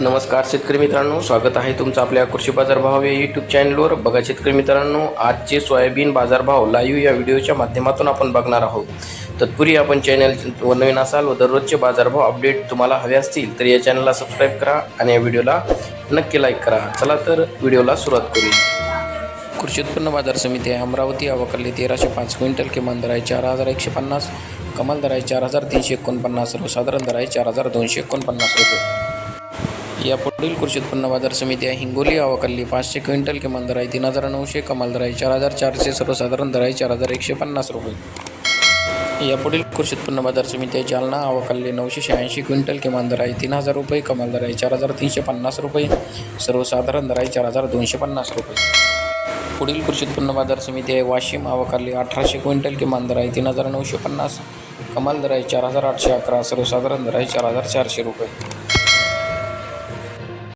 नमस्कार शेतकरी मित्रांनो स्वागत आहे तुमचं आपल्या कृषी बाजार भाव या यूट्यूब चॅनलवर बघा शेतकरी मित्रांनो आजचे सोयाबीन बाजारभाव लाईव्ह या व्हिडिओच्या माध्यमातून आपण बघणार आहोत. तत्पूर्वी आपण चॅनल व नवीन असाल व दररोजचे बाजारभाव अपडेट तुम्हाला हवे असतील तर या चॅनलला सबस्क्राईब करा आणि या व्हिडिओला नक्की लाईक करा. चला तर व्हिडिओला सुरुवात करूया कृषी उत्पन्न बाजार समिती आहे अमरावती अवकरली तेराशे पाच क्विंटल किमान दर आहे चार हजार एकशे पन्नास कमाल दर आहे चार हजार तीनशे एकोणपन्नास सर्वसाधारण दर आहे चार हजार दोनशे एकोणपन्नास रुपये. यापुढील कृषी उत्पन्न बाजार समिती आहे. हिंगोली अवकल्ली पाचशे क्विंटल किमान दर आहे. तीन हजार नऊशे कमाल दर आहे. चार हजार चारशे सर्वसाधारण दर आहे. चार हजार एकशे पन्नास रुपये. यापुढील कृषी उत्पन्न बाजार समिती आहे. जालना अवकल्ली नऊशे शहाऐंशी क्विंटल किमान दर आहे. तीन हजार रुपये कमाल दर आहे. चार हजार तीनशे पन्नास रुपये सर्वसाधारण दर आहे. चार हजार दोनशे पन्नास रुपये. पुढील कृषी उत्पन्न बाजार समिती आहे. वाशिम अवकाली अठराशे क्विंटल किमान दर आहे. तीन हजार नऊशे पन्नास कमाल दर आहे. चार हजार आठशे अकरा सर्वसाधारण दर आहे. चार हजार चारशे रुपये.